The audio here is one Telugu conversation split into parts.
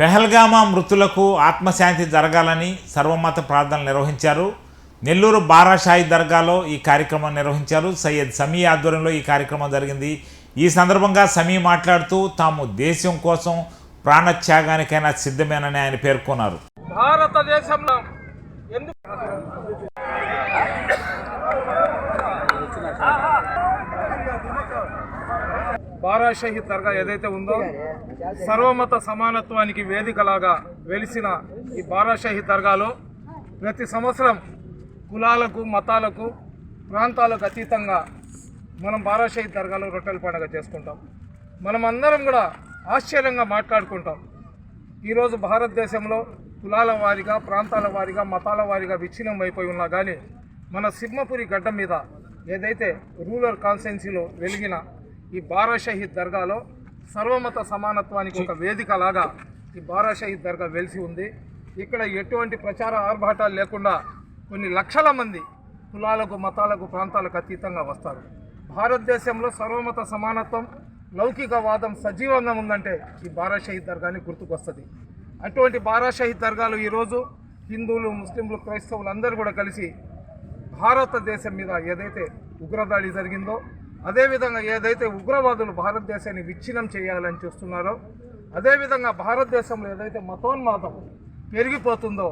పెహల్గామా మృతులకు ఆత్మశాంతి జరగాలని సర్వమత ప్రార్థనలు నిర్వహించారు. నెల్లూరు బారాషాయి దర్గాలో ఈ కార్యక్రమం నిర్వహించారు. సయ్యద్ సమీ ఆధ్వర్యంలో ఈ కార్యక్రమం జరిగింది. ఈ సందర్భంగా సమీ మాట్లాడుతూ తాము దేశం కోసం ప్రాణత్యాగానికైనా సిద్ధమేనని ఆయన పేర్కొన్నారు. భారతదేశంలో ఎందుకు బారా తరగా దర్గా ఏదైతే ఉందో సర్వమత సమానత్వానికి వేదికలాగా వెలిసిన ఈ బారా షహీద్ దర్గాలో ప్రతి సంవత్సరం కులాలకు మతాలకు ప్రాంతాలకు అతీతంగా మనం బారా దర్గాలో రొట్టెల పండుగ చేసుకుంటాం. మనం అందరం కూడా ఆశ్చర్యంగా మాట్లాడుకుంటాం. ఈరోజు భారతదేశంలో కులాల వారిగా ప్రాంతాల వారిగా మతాల వారిగా విచ్ఛిన్నం అయిపోయి ఉన్నా కానీ మన సింహపురి గడ్డ మీద ఏదైతే రూరల్ కాన్స్టెన్సీలో వెలిగిన ఈ బారాషహీద్ దర్గాలో సర్వమత సమానత్వానికి ఒక వేదిక లాగా ఈ బారాషహీద్ దర్గా వెలిసి ఉంది. ఇక్కడ ఎటువంటి ప్రచార ఆర్భాటాలు లేకుండా కొన్ని లక్షల మంది కులాలకు మతాలకు ప్రాంతాలకు అతీతంగా వస్తారు. భారతదేశంలో సర్వమత సమానత్వం లౌకికవాదం సజీవంగా ఉందంటే ఈ బారాషహీద్ దర్గాని గుర్తుకొస్తుంది. అటువంటి బారాషహీద్ దర్గాలు ఈరోజు హిందువులు ముస్లింలు క్రైస్తవులు అందరూ కూడా కలిసి భారతదేశం మీద ఏదైతే ఉగ్రదాడి జరిగిందో అదేవిధంగా ఏదైతే ఉగ్రవాదులు భారతదేశాన్ని విచ్ఛిన్నం చేయాలని చూస్తున్నారో అదేవిధంగా భారతదేశంలో ఏదైతే మతోన్మాదం పెరిగిపోతుందో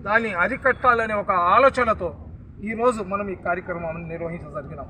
దాన్ని అరికట్టాలనే ఒక ఆలోచనతో ఈరోజు మనం ఈ కార్యక్రమాన్ని నిర్వహించగలిగినాం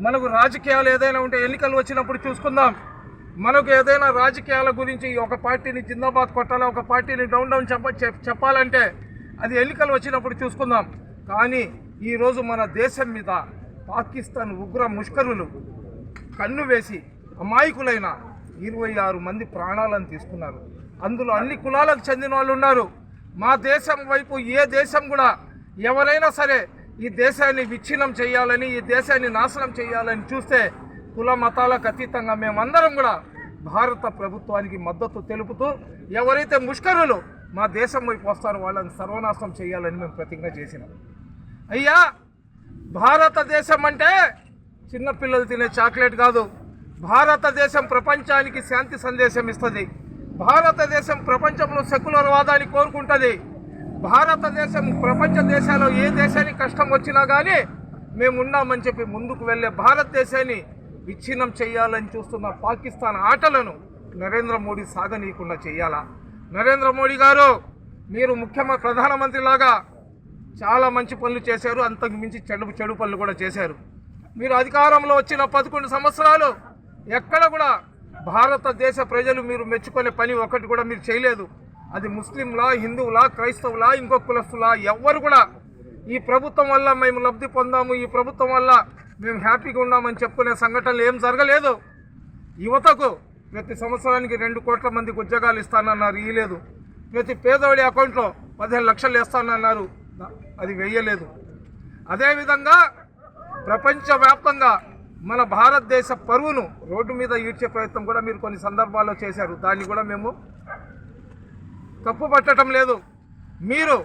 మనకు రాజకీయాలు ఏదైనా ఉంటే ఎన్నికలు వచ్చినప్పుడు చూసుకుందాం. మనకు ఏదైనా రాజకీయాల గురించి ఒక పార్టీని జిందాబాద్ కొట్టాలి ఒక పార్టీని డౌన్ డౌన్ చెప్ప చెప్- చెప్పాలంటే అది ఎన్నికలు వచ్చినప్పుడు చూసుకుందాం. కానీ ఈరోజు మన దేశం మీద పాకిస్తాన్ ఉగ్ర ముష్కరులు కన్ను వేసి అమాయకులైన ఇరవై ఆరు మంది ప్రాణాలను తీసుకున్నారు. అందులో అన్ని కులాలకు చెందిన వాళ్ళు ఉన్నారు. మా దేశం వైపు ఏ దేశం కూడా ఎవరైనా సరే ఈ దేశాన్ని విచ్ఛిన్నం చేయాలని ఈ దేశాన్ని నాశనం చేయాలని చూస్తే కుల మతాలకు అతీతంగా మేమందరం కూడా భారత ప్రభుత్వానికి మద్దతు తెలుపుతూ ఎవరైతే ముష్కరులు మా దేశం వైపు వస్తారో వాళ్ళని సర్వనాశనం చేయాలని మేము ప్రతిజ్ఞ చేసినాం. అయ్యా భారతదేశం అంటే చిన్నపిల్లలు తినే చాక్లెట్ కాదు. భారతదేశం ప్రపంచానికి శాంతి సందేశం ఇస్తుంది. భారతదేశం ప్రపంచంలో సెక్యులర్ వాదాన్ని కోరుకుంటుంది. భారతదేశం ప్రపంచ దేశాల్లో ఏ దేశానికి కష్టం వచ్చినా కానీ మేము ఉన్నామని చెప్పి ముందుకు వెళ్ళే భారతదేశాన్ని విచ్ఛిన్నం చేయాలని చూస్తున్న పాకిస్తాన్ ఆటలను నరేంద్ర మోడీ సాగనీయకుండా చేయాలా? నరేంద్ర మోడీ గారు మీరు ముఖ్యమ ప్రధానమంత్రిలాగా చాలా మంచి పనులు చేశారు. అంతకు మించి చెడు చెడు పనులు కూడా చేశారు. మీరు అధికారంలో వచ్చిన పదకొండు సంవత్సరాలు ఎక్కడ కూడా భారతదేశ ప్రజలు మీరు మెచ్చుకునే పని ఒకటి కూడా మీరు చేయలేదు. అది ముస్లింలా హిందువులా క్రైస్తవులా ఇంకో కులస్తులా ఎవ్వరు కూడా ఈ ప్రభుత్వం వల్ల మేము లబ్ధి పొందాము ఈ ప్రభుత్వం వల్ల మేము హ్యాపీగా ఉన్నామని చెప్పుకునే సంఘటనలు ఏం జరగలేదు. యువతకు ప్రతి సంవత్సరానికి రెండు కోట్ల మందికి ఉద్యోగాలు ఇస్తానన్నారు ఇయ్యలేదు. ప్రతి పేదవాడి అకౌంట్లో పదిహేను లక్షలు వేస్తానన్నారు. అది వెయ్యలేదు అదేవిధంగా ప్రపంచవ్యాప్తంగా మన భారతదేశ పరువును రోడ్డు మీద ఈడ్చే ప్రయత్నం కూడా మీరు కొన్ని సందర్భాల్లో చేశారు. దాన్ని కూడా మేము తప్పు పట్టడం లేదు. మీరు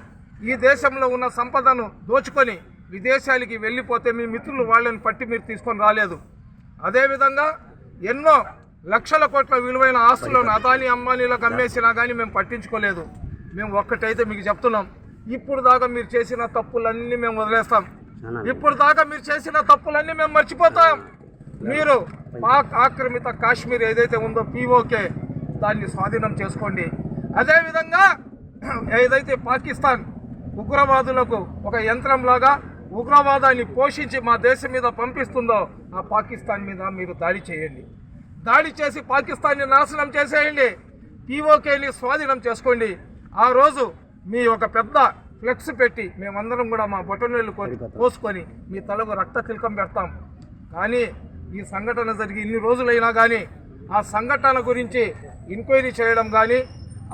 ఈ దేశంలో ఉన్న సంపదను దోచుకొని విదేశాలకి వెళ్ళిపోతే మీ మిత్రులు వాళ్ళని పట్టి మీరు తీసుకొని రాలేదు. అదేవిధంగా ఎన్నో లక్షల కోట్ల విలువైన ఆస్తులను అదాని అంబానీలకు అమ్మేసినా కానీ మేము పట్టించుకోలేదు. మేము ఒక్కటైతే మీకు చెప్తున్నాం. ఇప్పుడు దాకా మీరు చేసిన తప్పులన్నీ మేము వదిలేస్తాం. ఇప్పుడు దాకా మీరు చేసిన తప్పులన్నీ మేము మర్చిపోతాం. మీరు పాక్ ఆక్రమిత కాశ్మీర్ ఏదైతే ఉందో పీఓకే దాన్ని స్వాధీనం చేసుకోండి. అదేవిధంగా ఏదైతే పాకిస్తాన్ ఉగ్రవాదులకు ఒక యంత్రంలాగా ఉగ్రవాదాన్ని పోషించి మా దేశం మీద పంపిస్తుందో ఆ పాకిస్తాన్ మీద మీరు దాడి చేయండి. దాడి చేసి పాకిస్తాన్ని నాశనం చేసేయండి. పీఓకేని స్వాధీనం చేసుకోండి. ఆ రోజు మీ ఒక పెద్ద ఫ్లెక్స్ పెట్టి మేమందరం కూడా మా బొటనీళ్ళు పోసుకొని మీ తలకు రక్త తిలకం పెడతాం. కానీ ఈ సంఘటన జరిగి ఇన్ని రోజులైనా కానీ ఆ సంఘటన గురించి ఎంక్వైరీ చేయడం కానీ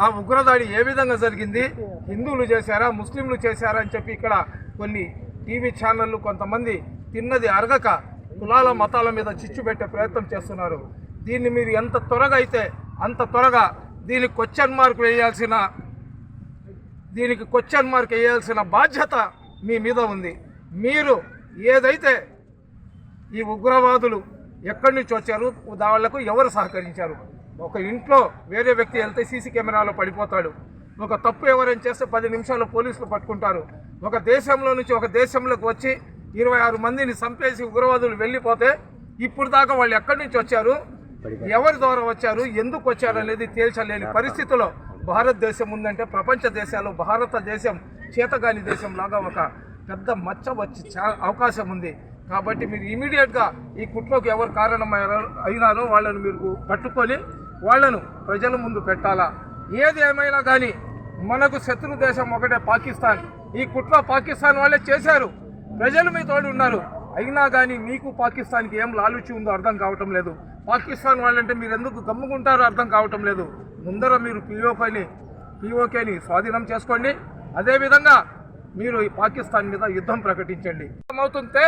ఆ ఉగ్రదాడి ఏ విధంగా జరిగింది హిందువులు చేశారా ముస్లింలు చేశారా అని చెప్పి ఇక్కడ కొన్ని టీవీ ఛానళ్ళు కొంతమంది తిన్నది అరగక కులాల మతాల మీద చిచ్చు పెట్టే ప్రయత్నం చేస్తున్నారు. దీన్ని మీరు ఎంత త్వరగా అయితే అంత త్వరగా దీనికి క్వశ్చన్ మార్క్ వేయాల్సిన దీనికి క్వశ్చన్ మార్క్ వేయాల్సిన బాధ్యత మీ మీద ఉంది. మీరు ఏదైతే ఈ ఉగ్రవాదులు ఎక్కడి నుంచి వచ్చారు వాళ్ళకు ఎవరు సహకరించారు? ఒక ఇంట్లో వేరే వ్యక్తి వెళ్తే సీసీ కెమెరాలో పడిపోతాడు. ఒక తప్పు ఎవరైనా చేస్తే పది నిమిషాల్లో పోలీసులు పట్టుకుంటారు. ఒక దేశంలో నుంచి ఒక దేశంలోకి వచ్చి ఇరవై ఆరు మందిని చంపేసి ఉగ్రవాదులు వెళ్ళిపోతే ఇప్పుడు దాకా వాళ్ళు ఎక్కడి నుంచి వచ్చారు? ఎవరి ద్వారా వచ్చారు? ఎందుకు వచ్చారు అనేది తేల్చలేని పరిస్థితిలో భారతదేశం ఉందంటే ప్రపంచ దేశాల్లో భారతదేశం చేతగాని దేశం లాగా ఒక పెద్ద మచ్చ వచ్చి చా అవకాశం ఉంది. కాబట్టి మీరు ఇమీడియట్గా ఈ కుట్రకు ఎవరు కారణం అయినారో వాళ్ళను మీరు పట్టుకొని వాళ్ళను ప్రజల ముందు పెట్టాలా? ఏది ఏమైనా కానీ మనకు శత్రు దేశం ఒకటే పాకిస్తాన్. ఈ కుట్ర పాకిస్తాన్ వాళ్ళే చేశారు. ప్రజలు మీ తోడు ఉన్నారు. అయినా కానీ మీకు పాకిస్తాన్కి ఏం లాలుచి ఉందో అర్థం కావటం లేదు. పాకిస్తాన్ వాళ్ళంటే మీరు ఎందుకు గమ్ముకుంటారో అర్థం కావటం లేదు. ముందర మీరు పిఓకేని పిఓకేని స్వాధీనం చేసుకోండి. అదేవిధంగా మీరు ఈ పాకిస్తాన్ మీద యుద్ధం ప్రకటించండి. అవుతుంటే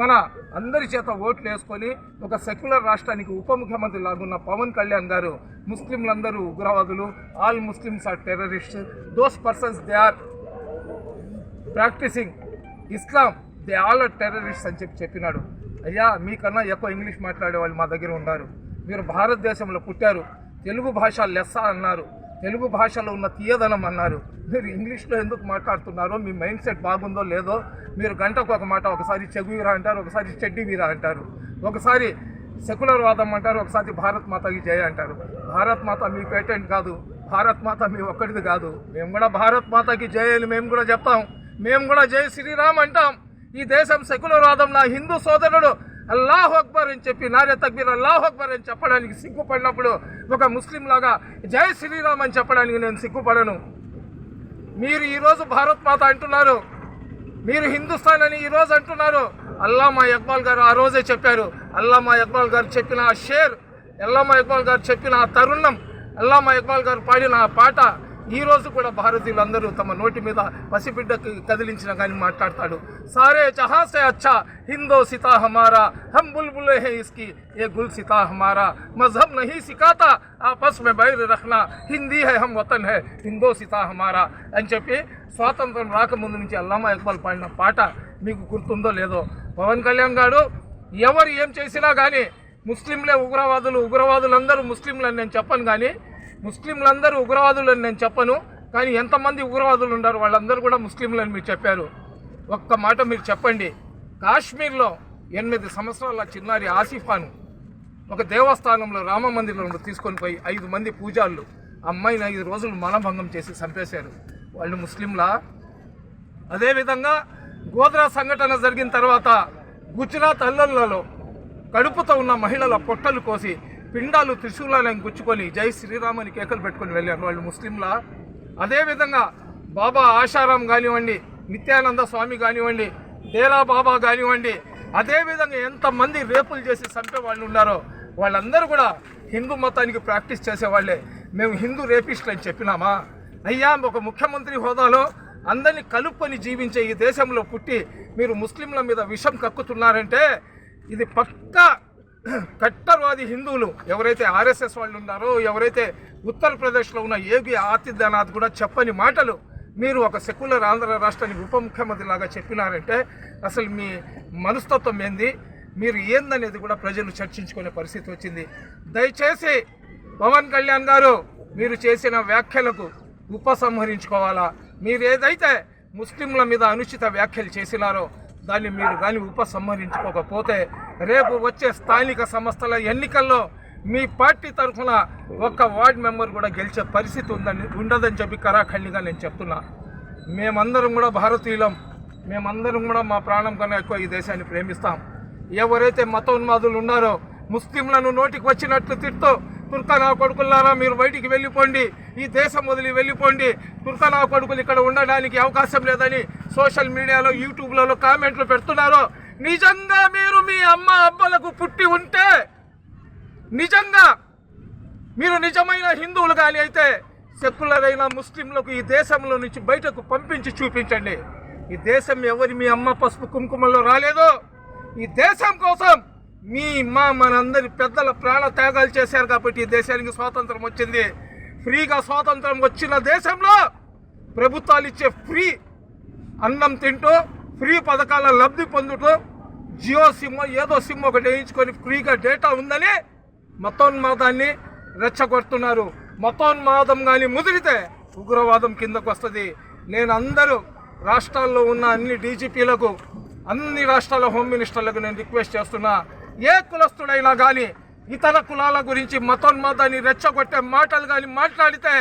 మన అందరి చేత ఓట్లు వేసుకొని ఒక సెక్యులర్ రాష్ట్రానికి ఉప ముఖ్యమంత్రి లాగున్న పవన్ కళ్యాణ్ గారు ముస్లింలందరూ ఉగ్రవాదులు all Muslims are terrorist those persons they are practising Islam they all are terrorist అని చెప్పి చెప్పినాడు. అయ్యా మీకన్నా ఎక్కువ ఇంగ్లీష్ మాట్లాడే వాళ్ళు మా దగ్గర ఉన్నారు. మీరు భారతదేశంలో పుట్టారు. తెలుగు భాష లెస్స అన్నారు. తెలుగు భాషలో ఉన్న తీయదనం అన్నారు. మీరు ఇంగ్లీష్లో ఎందుకు మాట్లాడుతున్నారో మీ మైండ్ సెట్ బాగుందో లేదో మీరు గంటకు ఒక మాట ఒకసారి చెగువీరా అంటారు ఒకసారి చెడ్డి వీరా అంటారు. ఒకసారి సెక్యులర్ వాదం అంటారు ఒకసారి భారత్ మాతకి జయ అంటారు. భారత్ మాత మీ పేటెంట్ కాదు. భారత్ మాత మీ ఒక్కడిది కాదు. మేము కూడా భారత్ మాతకి జయ అని మేము కూడా చెప్తాం. మేము కూడా జై శ్రీరామ్ అంటాం. ఈ దేశం సెక్యులర్ వాదం నా హిందూ సోదరుడు. అల్లాహ్ అక్బర్ అని చెప్పి నారే తక్బీర్ అల్లాహ్ అక్బర్ అని చెప్పడానికి సిగ్గుపడినప్పుడు ఒక ముస్లిం లాగా జై శ్రీరామ్ అని చెప్పడానికి నేను సిగ్గుపడను. మీరు ఈరోజు భారత్ మాత అంటున్నారు. మీరు హిందుస్థాన్ అని ఈరోజు అంటున్నారు. అల్లామా ఇక్బాల్ గారు ఆ రోజే చెప్పారు. అల్లామా ఇక్బాల్ గారు చెప్పిన ఆ షేర్ అల్లామా ఇక్బాల్ గారు చెప్పిన ఆ తరుణం అల్లామా ఇక్బాల్ గారు పాడిన ఆ పాట ఈ రోజు కూడా భారతీయులందరూ తమ నోటి మీద పసిబిడ్డకి కదిలించిన కానీ మాట్లాడతాడు. సారే జహాసే అచ్చా హిందో సితా హమారా హమ్ బుల్బులే హే ఇస్కి ఏ గుల్ సితా హమారా మజహబ్ నహీ సికాతా ఆపస్ మే బైర్ రఖనా హిందీ హై హమ్ వతన్ హై హిందో సితా హమారా అని చెప్పి స్వాతంత్రం రాకముందు నుంచి అల్లామా ఇక్బాల్ పాడిన పాట మీకు గుర్తుందో లేదో. పవన్ కళ్యాణ్ గారు ఎవరు ఏం చేసినా కానీ ముస్లింలే ఉగ్రవాదులు ఉగ్రవాదులందరూ ముస్లింలని నేను చెప్పను కానీ ముస్లింలందరూ ఉగ్రవాదులని నేను చెప్పను కానీ ఎంతమంది ఉగ్రవాదులు ఉన్నారు వాళ్ళందరూ కూడా ముస్లింలని మీరు చెప్పారు. ఒక్క మాట మీరు చెప్పండి. కాశ్మీర్లో ఎనిమిది సంవత్సరాల చిన్నారి ఆసిఫాను ఒక దేవస్థానంలో రామ మందిరంలో తీసుకొని పోయి ఐదు మంది పూజారులు అమ్మాయిని ఐదు రోజులు మనభంగం చేసి చంపేశారు. వాళ్ళు ముస్లింలా? అదేవిధంగా గోద్రా సంఘటన జరిగిన తర్వాత గుజరాత్ అల్లర్లలో కడుపుతో ఉన్న మహిళల పొట్టలు కోసి పిండాలు త్రిశూలాలను గుచ్చుకొని జై శ్రీరామని కేకలు పెట్టుకొని వెళ్ళారు వాళ్ళు ముస్లింలా. అదేవిధంగా బాబా ఆశారాం కానివ్వండి నిత్యానంద స్వామి కానివ్వండి డేరా బాబా కానివ్వండి అదేవిధంగా ఎంతమంది రేపులు చేసి చంపే వాళ్ళు ఉన్నారో వాళ్ళందరూ కూడా హిందూ మతానికి ప్రాక్టీస్ చేసేవాళ్ళే. మేము హిందూ రేపిస్టులు అని చెప్పినామా? అయ్యా ఒక ముఖ్యమంత్రి హోదాలో అందరినీ కలుపుకొని జీవించే ఈ దేశంలో పుట్టి మీరు ముస్లింల మీద విషం కక్కుతున్నారంటే ఇది పక్కా కట్టర్వాది హిందువులు ఎవరైతే ఆర్ఎస్ఎస్ వాళ్ళు ఉన్నారో ఎవరైతే ఉత్తరప్రదేశ్లో ఉన్న ఏగి ఆతిథ్యనాథ్ కూడా చెప్పని మాటలు మీరు ఒక సెక్యులర్ ఆంధ్ర రాష్ట్రానికి ఉప ముఖ్యమంత్రి లాగా చెప్పినారంటే అసలు మీ మనస్తత్వం ఏంది? మీరు ఏందనేది కూడా ప్రజలు చర్చించుకునే పరిస్థితి వచ్చింది. దయచేసి పవన్ కళ్యాణ్ గారు మీరు చేసిన వ్యాఖ్యలకు ఉపసంహరించుకోవాలా? మీరు ఏదైతే ముస్లింల మీద అనుచిత వ్యాఖ్యలు చేసినారో దాన్ని మీరు కానీ ఉపసంహరించుకోకపోతే రేపు వచ్చే స్థానిక సంస్థల ఎన్నికల్లో మీ పార్టీ తరఫున ఒక్క వార్డ్ మెంబర్ కూడా గెలిచే పరిస్థితి ఉందని ఉండదని చెప్పి కరాఖండిగా నేను చెప్తున్నా. మేమందరం కూడా భారతీయులం. మేమందరం కూడా మా ప్రాణం కన్నా ఎక్కువ ఈ దేశాన్ని ప్రేమిస్తాం. ఎవరైతే మతోన్మాదులు ఉన్నారో ముస్లింలను నోటికి వచ్చినట్లు తిడుతూ తుర్కనా కొడుకులారా మీరు బయటికి వెళ్ళిపోండి ఈ దేశం వదిలి వెళ్ళిపోండి తుర్కనా కొడుకులు ఇక్కడ ఉండడానికి అవకాశం లేదని సోషల్ మీడియాలో యూట్యూబ్లలో కామెంట్లు పెడుతున్నారో నిజంగా మీరు మీ అమ్మ అబ్బలకు పుట్టి ఉంటే నిజంగా మీరు నిజమైన హిందువులు కానీ అయితే సెక్యులర్ అయిన ముస్లింలకు ఈ దేశంలో నుంచి బయటకు పంపించి చూపించండి. ఈ దేశం ఎవరి మీ అమ్మ పసుపు కుంకుమలో రాలేదో ఈ దేశం కోసం మీ మా మనందరి పెద్దల ప్రాణ త్యాగాలు చేశారు కాబట్టి ఈ దేశానికి స్వాతంత్రం వచ్చింది. ఫ్రీగా స్వాతంత్రం వచ్చిన దేశంలో ప్రభుత్వాలు ఇచ్చే ఫ్రీ అన్నం తింటూ ఫ్రీ పథకాల లబ్ధి పొందుతూ జియో సిమ్ ఏదో సిమ్ ఒకటి వేయించుకొని ఫ్రీగా డేటా ఉందని మతోన్మాదాన్ని రెచ్చగొడుతున్నారు. మతోన్మాదం కానీ ముదిరితే ఉగ్రవాదం కిందకు వస్తుంది నేను అందరూ రాష్ట్రాల్లో ఉన్న అన్ని డీజీపీలకు అన్ని రాష్ట్రాల హోమ్ మినిస్టర్లకు నేను రిక్వెస్ట్ చేస్తున్నా. ఏ కులస్తుడైనా కానీ ఇతర కులాల గురించి మతోన్మాదాన్ని రెచ్చగొట్టే మాటలు కానీ మాట్లాడితే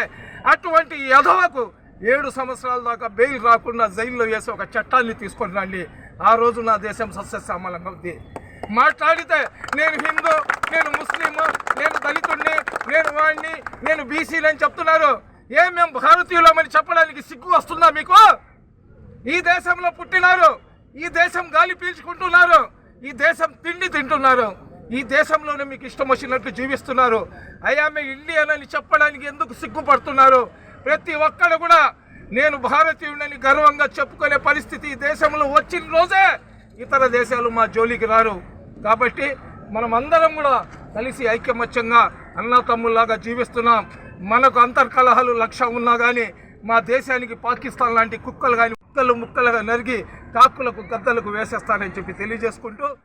అటువంటి యధవకు ఏడు సంవత్సరాల దాకా బెయిల్ రాకుండా జైల్లో వేసి ఒక చట్టాన్ని తీసుకొని రండి. ఆ రోజు నా దేశం సస్యశ్యామలంగా ఉంది. మాట్లాడితే నేను హిందూ నేను ముస్లిము నేను దళితుడిని నేను వాడిని నేను బీసీని అని చెప్తున్నారు. ఏం మేము భారతీయులమని చెప్పడానికి సిగ్గు వస్తుందా మీకు? ఈ దేశంలో పుట్టినారు ఈ దేశం గాలి పీల్చుకుంటున్నారు ఈ దేశం తిండి తింటున్నారు ఈ దేశంలోనే మీకు ఇష్టం వచ్చినట్టు జీవిస్తున్నారు. అయామె ఇండియన్ అని చెప్పడానికి ఎందుకు సిగ్గుపడుతున్నారు? ప్రతి ఒక్కరు కూడా నేను భారతీయుడని గర్వంగా చెప్పుకునే పరిస్థితి ఈ దేశంలో వచ్చిన రోజే ఇతర దేశాలు మా జోలికి రారు. కాబట్టి మనం అందరం కూడా కలిసి ఐక్యమత్యంగా అన్నా తమ్ముల్లాగా జీవిస్తున్నాం. మనకు అంతర్కలహాలు లక్ష్యం ఉన్నా కానీ మా దేశానికి పాకిస్తాన్ లాంటి కుక్కలు కానీ ముక్కలు ముక్కలుగా నరిగి కాకులకు గద్దలకు వేసేస్తానని చెప్పి తెలియజేసుకుంటూ